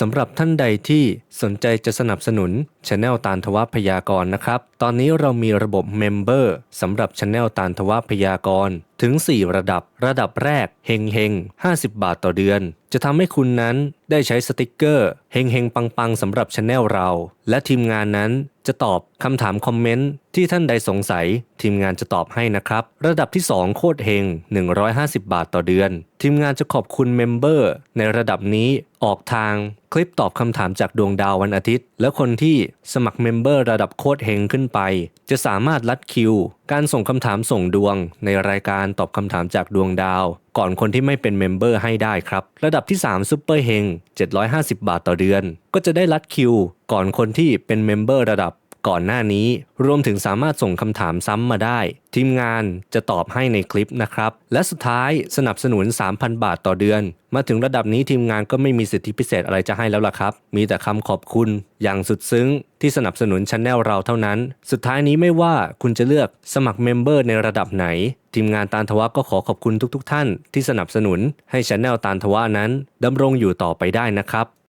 สำหรับท่านใดที่สนใจจะสนับสนุนช anel ตานทวพยากรนะครับ ตอนนี้เรามีระบบ Member สำหรับช anel ตานทวพยากร ถึง 4 ระดับ ระดับแรกเฮงเฮง50 บาทต่อเดือน จะทำให้คุณนั้นได้ใช้สติกเกอร์เฮงเฮงปังปังสำหรับช anel เรา และทีมงานนั้นจะตอบคำถามคอมเมนต์ที่ท่านใดสงสัย ทีมงานจะตอบให้นะครับ ระดับที่ 2 โคตรเฮง150 บาทต่อเดือน ทีมงานจะขอบคุณเมมเบอร์ในระดับนี้ออกทางคลิปตอบคำถามจากดวงดาววันอาทิตย์ และคนที่สมัครเมมเบอร์ระดับโคตรเฮงขึ้นไป จะสามารถลัดคิว การส่งคำถามส่งดวง ในรายการตอบคำถามจากดวงดาว ก่อนคนที่ไม่เป็นเมมเบอร์ให้ได้ครับ ระดับที่ 3 ซุปเปอร์เฮง750 บาทต่อเดือน ก็จะได้ลัดคิว ก่อนคนที่เป็นเมมเบอร์ระดับ ก่อนหน้านี้ รวมถึงสามารถส่งคำถามซ้ำมาได้ ทีมงานจะตอบให้ในคลิปนะครับ และสุดท้ายสนับสนุน 3,000 บาทต่อเดือน มาถึงระดับนี้ทีมงานก็ไม่มีสิทธิพิเศษอะไรจะให้แล้วล่ะครับ มีแต่คำขอบคุณ อย่างสุดซึ้ง ที่สนับสนุนช anel เราเท่านั้น สุดท้ายนี้ไม่ว่าคุณจะเลือกสมัครเมมเบอร์ในระดับไหน ทีมงานตาลทวะก็ขอขอบคุณทุกๆทท่าน ที่สนับสนุนให้ช anel ตาลทวะนั้นดำรงอยู่ต่อไปได้นะครับ